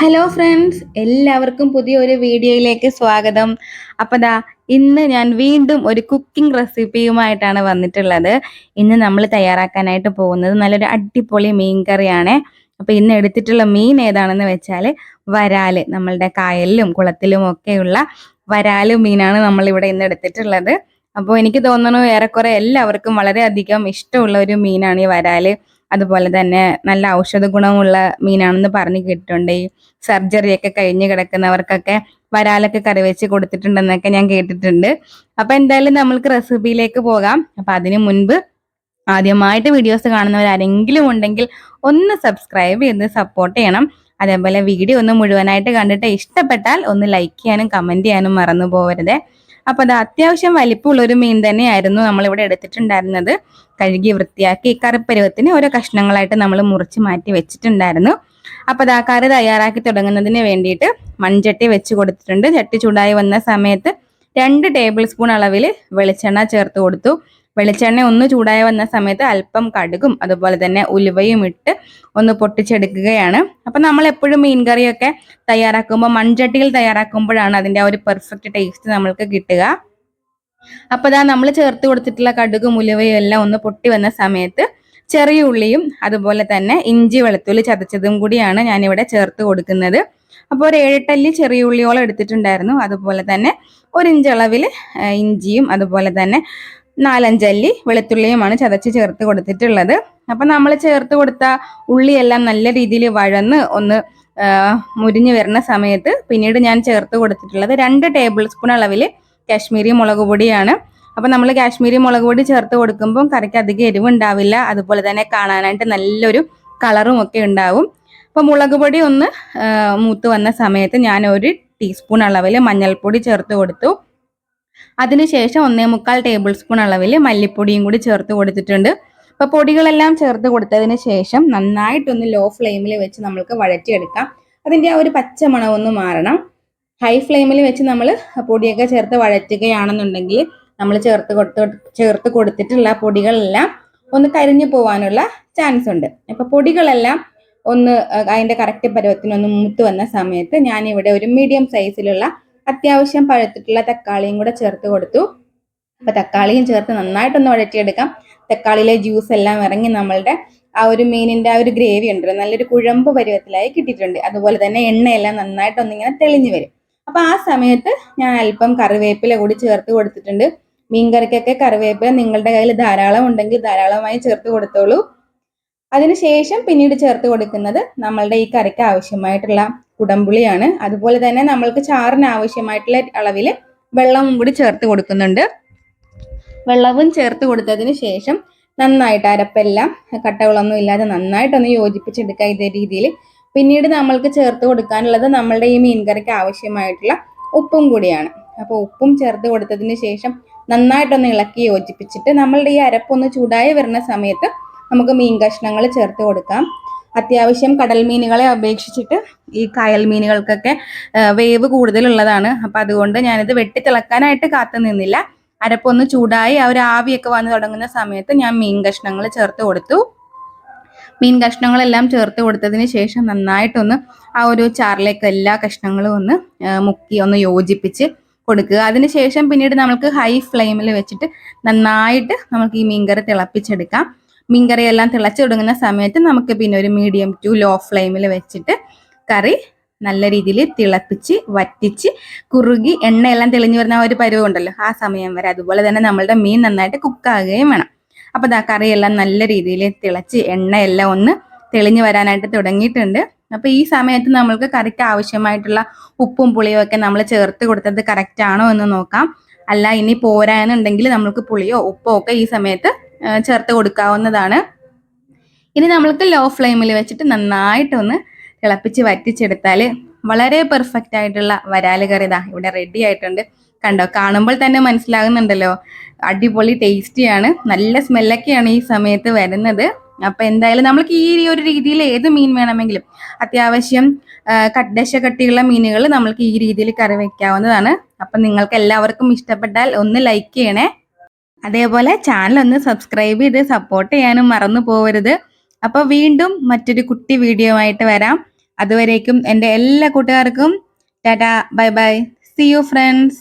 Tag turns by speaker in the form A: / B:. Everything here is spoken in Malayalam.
A: ഹലോ ഫ്രണ്ട്സ് എല്ലാവർക്കും പുതിയൊരു വീഡിയോയിലേക്ക് സ്വാഗതം. അപ്പോൾ ദാ ഇന്ന് ഞാൻ വീണ്ടും ഒരു കുക്കിംഗ് റെസിപ്പിയുമായിട്ടാണ് വന്നിട്ടുള്ളത്. ഇന്ന് നമ്മൾ തയ്യാറാക്കാനായിട്ട് പോകുന്നത് നല്ലൊരു അടിപൊളി മീൻ കറിയാണ്. അപ്പോൾ ഇന്ന് എടുത്തിട്ടുള്ള മീൻ ഏതാണെന്ന് വെച്ചാൽ വരാൽ. നമ്മളുടെ കായലിലും കുളത്തിലും ഒക്കെയുള്ള വരാൽ മീനാണ് നമ്മൾ ഇവിടെ ഇന്ന് എടുത്തിട്ടുള്ളത്. അപ്പോൾ എനിക്ക് തോന്നുന്നു ഏറെക്കുറെ എല്ലാവർക്കും വളരെയധികം ഇഷ്ടമുള്ള ഒരു മീനാണ് ഈ വരാൽ. അതുപോലെ തന്നെ നല്ല ഔഷധ ഗുണമുള്ള മീനാണെന്ന് പറഞ്ഞു കേട്ടിട്ടുണ്ട്. ഈ സർജറി ഒക്കെ കഴിഞ്ഞ് കിടക്കുന്നവർക്കൊക്കെ വരാലൊക്കെ കറി വെച്ച് കൊടുത്തിട്ടുണ്ടെന്നൊക്കെ ഞാൻ കേട്ടിട്ടുണ്ട്. അപ്പൊ എന്തായാലും നമ്മൾക്ക് റെസിപ്പിയിലേക്ക് പോകാം. അപ്പൊ അതിനു മുൻപ് ആദ്യമായിട്ട് വീഡിയോസ് കാണുന്നവർ ആരെങ്കിലും ഉണ്ടെങ്കിൽ ഒന്ന് സബ്സ്ക്രൈബ് ചെയ്ത് സപ്പോർട്ട് ചെയ്യണം. അതേപോലെ വീഡിയോ ഒന്ന് മുഴുവനായിട്ട് കണ്ടിട്ട് ഇഷ്ടപ്പെട്ടാൽ ഒന്ന് ലൈക്ക് ചെയ്യാനും കമന്റ് ചെയ്യാനും മറന്നു പോകരുത് അപ്പൊ അത് അത്യാവശ്യം വലിപ്പമുള്ള ഒരു മീൻ തന്നെയായിരുന്നു നമ്മളിവിടെ എടുത്തിട്ടുണ്ടായിരുന്നത്. കഴുകി വൃത്തിയാക്കി കറിപ്പരുവത്തിന് ഓരോ കഷ്ണങ്ങളായിട്ട് നമ്മൾ മുറിച്ച് മാറ്റി വെച്ചിട്ടുണ്ടായിരുന്നു. അപ്പോൾ അത് ആ കറി തയ്യാറാക്കി തുടങ്ങുന്നതിന് വേണ്ടിയിട്ട് മൺചട്ടി വെച്ച് കൊടുത്തിട്ടുണ്ട്. ചട്ടി ചൂടായി വന്ന സമയത്ത് രണ്ട് ടേബിൾ സ്പൂൺ അളവിൽ വെളിച്ചെണ്ണ ചേർത്ത് കൊടുത്തു. വെളിച്ചെണ്ണ ഒന്ന് ചൂടായി വന്ന സമയത്ത് അല്പം കടുകും അതുപോലെ തന്നെ ഉലുവയും ഇട്ട് ഒന്ന് പൊട്ടിച്ചെടുക്കുകയാണ്. അപ്പൊ നമ്മൾ എപ്പോഴും മീൻ കറിയൊക്കെ തയ്യാറാക്കുമ്പോൾ മൺചട്ടിയിൽ തയ്യാറാക്കുമ്പോഴാണ് അതിന്റെ ആ ഒരു പെർഫെക്റ്റ് ടേസ്റ്റ് നമ്മൾക്ക് കിട്ടുക. അപ്പൊ ഇതാ നമ്മൾ ചേർത്ത് കൊടുത്തിട്ടുള്ള കടുകും ഉലുവയും എല്ലാം ഒന്ന് പൊട്ടി വന്ന സമയത്ത് ചെറിയ ഉള്ളിയും അതുപോലെ തന്നെ ഇഞ്ചി വെളുത്തുള്ളി ചതച്ചതും കൂടിയാണ് ഞാനിവിടെ ചേർത്ത് കൊടുക്കുന്നത്. അപ്പോൾ ഒരു ഏഴെട്ടല്ലി ചെറിയ ഉള്ളിയോളം എടുത്തിട്ടുണ്ടായിരുന്നു. അതുപോലെ തന്നെ ഒരു ഇഞ്ചളവിൽ ഇഞ്ചിയും അതുപോലെ തന്നെ നാലഞ്ചല്ലി വെളുത്തുള്ളിയുമാണ് ചതച്ച് ചേർത്ത് കൊടുത്തിട്ടുള്ളത്. അപ്പം നമ്മൾ ചേർത്ത് കൊടുത്ത ഉള്ളിയെല്ലാം നല്ല രീതിയിൽ വഴന്ന് ഒന്ന് മുരിഞ്ഞു വരുന്ന സമയത്ത് പിന്നീട് ഞാൻ ചേർത്ത് കൊടുത്തിട്ടുള്ളത് രണ്ട് ടേബിൾ സ്പൂൺ അളവിൽ കാശ്മീരി മുളക് പൊടിയാണ്. അപ്പം നമ്മൾ കാശ്മീരി മുളക് പൊടി ചേർത്ത് കൊടുക്കുമ്പോൾ കറിക്ക് അധികം എരിവുണ്ടാവില്ല. അതുപോലെ തന്നെ കാണാനായിട്ട് നല്ലൊരു കളറും ഒക്കെ ഉണ്ടാവും. അപ്പോൾ മുളക് പൊടി ഒന്ന് മൂത്ത് വന്ന സമയത്ത് ഞാൻ ഒരു ടീസ്പൂൺ അളവിൽ മഞ്ഞൾപ്പൊടി ചേർത്ത് കൊടുത്തു. അതിനുശേഷം ഒന്നേ മുക്കാൽ ടേബിൾ സ്പൂൺ അളവിൽ മല്ലിപ്പൊടിയും കൂടി ചേർത്ത് കൊടുത്തിട്ടുണ്ട്. അപ്പോൾ പൊടികളെല്ലാം ചേർത്ത് കൊടുത്തതിന് ശേഷം നന്നായിട്ടൊന്ന് ലോ ഫ്ലെയിമിൽ വെച്ച് നമ്മൾക്ക് വഴറ്റിയെടുക്കാം. അതിന്റെ ആ ഒരു പച്ച മണം ഒന്ന് മാറണം. ഹൈ ഫ്ലെയിമിൽ വെച്ച് നമ്മൾ പൊടിയൊക്കെ ചേർത്ത് വഴറ്റുകയാണെന്നുണ്ടെങ്കിൽ നമ്മൾ ചേർത്ത് കൊടുത്ത് ചേർത്ത് കൊടുത്തിട്ടുള്ള പൊടികളെല്ലാം ഒന്ന് കരിഞ്ഞു പോവാനുള്ള ചാൻസ് ഉണ്ട്. അപ്പോൾ പൊടികളെല്ലാം ഒന്ന് അതിന്റെ കറക്റ്റ് പരുവത്തിനൊന്ന് മൂത്ത് വന്ന സമയത്ത് ഞാനിവിടെ ഒരു മീഡിയം സൈസിലുള്ള അത്യാവശ്യം പഴുത്തിട്ടുള്ള തക്കാളിയും കൂടെ ചേർത്ത് കൊടുത്തു. അപ്പൊ തക്കാളിയും ചേർത്ത് നന്നായിട്ടൊന്ന് വഴറ്റിയെടുക്കാം. തക്കാളിയിലെ ജ്യൂസ് എല്ലാം ഇറങ്ങി നമ്മളുടെ ആ ഒരു മീനിന്റെ ആ ഒരു ഗ്രേവി ഉണ്ട് നല്ലൊരു കുഴമ്പ് പരുവത്തിലായി കിട്ടിയിട്ടുണ്ട്. അതുപോലെ തന്നെ എണ്ണയെല്ലാം നന്നായിട്ടൊന്നിങ്ങനെ തെളിഞ്ഞു വരും. അപ്പൊ ആ സമയത്ത് ഞാൻ അല്പം കറിവേപ്പില കൂടി ചേർത്ത് കൊടുത്തിട്ടുണ്ട്. മീൻകറിക്കൊക്കെ കറിവേപ്പില നിങ്ങളുടെ കയ്യിൽ ധാരാളം ഉണ്ടെങ്കിൽ ധാരാളമായി ചേർത്ത് കൊടുത്തോളൂ. അതിനുശേഷം പിന്നീട് ചേർത്ത് കൊടുക്കുന്നത് നമ്മളുടെ ഈ കറിക്ക് ആവശ്യമായിട്ടുള്ള കുടംപുളിയാണ്. അതുപോലെ തന്നെ നമ്മൾക്ക് ചാറിന് ആവശ്യമായിട്ടുള്ള അളവിൽ വെള്ളവും കൂടി ചേർത്ത് കൊടുക്കുന്നുണ്ട്. വെള്ളവും ചേർത്ത് കൊടുത്തതിന് ശേഷം നന്നായിട്ട് അരപ്പെല്ലാം കട്ടകളൊന്നും ഇല്ലാതെ നന്നായിട്ടൊന്ന് യോജിപ്പിച്ചെടുക്കുക ഇതേ രീതിയിൽ. പിന്നീട് നമ്മൾക്ക് ചേർത്ത് കൊടുക്കാനുള്ളത് നമ്മളുടെ ഈ മീൻകറിക്ക് ആവശ്യമായിട്ടുള്ള ഉപ്പും കൂടിയാണ്. അപ്പോൾ ഉപ്പും ചേർത്ത് കൊടുത്തതിന് ശേഷം നന്നായിട്ടൊന്ന് ഇളക്കി യോജിപ്പിച്ചിട്ട് നമ്മളുടെ ഈ അരപ്പൊന്ന് ചൂടായി വരുന്ന സമയത്ത് നമുക്ക് മീൻ കഷ്ണങ്ങൾ ചേർത്ത് കൊടുക്കാം. അത്യാവശ്യം കടൽ മീനുകളെ അപേക്ഷിച്ചിട്ട് ഈ കായൽ മീനുകൾക്കൊക്കെ വേവ് കൂടുതലുള്ളതാണ്. അപ്പം അതുകൊണ്ട് ഞാനിത് വെട്ടിത്തിളക്കാനായിട്ട് കാത്തു നിന്നില്ല. അരപ്പൊന്ന് ചൂടായി ആ ഒരു ആവിയൊക്കെ വന്ന് തുടങ്ങുന്ന സമയത്ത് ഞാൻ മീൻ കഷ്ണങ്ങൾ ചേർത്ത് കൊടുത്തു. മീൻ കഷ്ണങ്ങളെല്ലാം ചേർത്ത് കൊടുത്തതിന് ശേഷം നന്നായിട്ടൊന്ന് ആ ഒരു ചാറിലേക്ക് എല്ലാ കഷ്ണങ്ങളും ഒന്ന് മുക്കി ഒന്ന് യോജിപ്പിച്ച് കൊടുക്കുക. അതിനുശേഷം പിന്നീട് നമ്മൾക്ക് ഹൈ ഫ്ലെയിമിൽ വെച്ചിട്ട് നന്നായിട്ട് നമുക്ക് ഈ മീൻകറി തിളപ്പിച്ചെടുക്കാം. മീൻകറി എല്ലാം തിളച്ചു തുടങ്ങുന്ന സമയത്ത് നമുക്ക് പിന്നെ ഒരു മീഡിയം ടു ലോ ഫ്ലെയിമിൽ വെച്ചിട്ട് കറി നല്ല രീതിയിൽ തിളപ്പിച്ച് വറ്റിച്ച് കുറുകി എണ്ണയെല്ലാം തെളിഞ്ഞു വരുന്ന ഒരു പരുവം ഉണ്ടല്ലോ. ആ സമയം വരെ അതുപോലെ തന്നെ നമ്മളുടെ മീൻ നന്നായിട്ട് കുക്കാകുകയും വേണം. അപ്പോൾ ദാ കറിയെല്ലാം നല്ല രീതിയിൽ തിളച്ച് എണ്ണയെല്ലാം ഒന്ന് തെളിഞ്ഞു വരാനായിട്ട് തുടങ്ങിയിട്ടുണ്ട്. അപ്പോൾ ഈ സമയത്ത് നമ്മൾക്ക് കറിക്ക് ആവശ്യമായിട്ടുള്ള ഉപ്പും പുളിയും ഒക്കെ നമ്മൾ ചേർത്ത് കൊടുത്തത് കറക്റ്റ് ആണോ എന്ന് നോക്കാം. അല്ല ഇനി പോരാന്നുണ്ടെങ്കിൽ നമ്മൾക്ക് പുളിയോ ഉപ്പോ ഒക്കെ ഈ സമയത്ത് ചേർത്ത് കൊടുക്കാവുന്നതാണ്. ഇനി നമ്മൾക്ക് ലോ ഫ്ലെയിമിൽ വെച്ചിട്ട് നന്നായിട്ടൊന്ന് തിളപ്പിച്ച് വറ്റിച്ചെടുത്താൽ വളരെ പെർഫെക്റ്റ് ആയിട്ടുള്ള വരാൽ കറി ഇതാ ഇവിടെ റെഡി ആയിട്ടുണ്ട്. കണ്ടോ കാണുമ്പോൾ തന്നെ മനസ്സിലാകുന്നുണ്ടല്ലോ. അടിപൊളി ടേസ്റ്റിയാണ് നല്ല സ്മെല്ലൊക്കെയാണ് ഈ സമയത്ത് വരുന്നത്. അപ്പൊ എന്തായാലും നമ്മൾക്ക് ഈ ഒരു രീതിയിൽ ഏത് മീൻ വേണമെങ്കിലും അത്യാവശ്യം കട്ടശ കട്ടിയുള്ള മീനുകൾ നമ്മൾക്ക് ഈ രീതിയിൽ കറി വെക്കാവുന്നതാണ്. അപ്പൊ നിങ്ങൾക്ക് എല്ലാവർക്കും ഇഷ്ടപ്പെട്ടാൽ ഒന്ന് ലൈക്ക് ചെയ്യണേ. അതേപോലെ ചാനൽ ഒന്ന് സബ്സ്ക്രൈബ് ചെയ്ത് സപ്പോർട്ട് ചെയ്യാനും മറന്നു പോകരുത് അപ്പോൾ വീണ്ടും മറ്റൊരു കുട്ടി വീഡിയോ ആയിട്ട് വരാം. അതുവരേക്കും എന്റെ എല്ലാ കൂട്ടുകാർക്കും tata bye bye. See you friends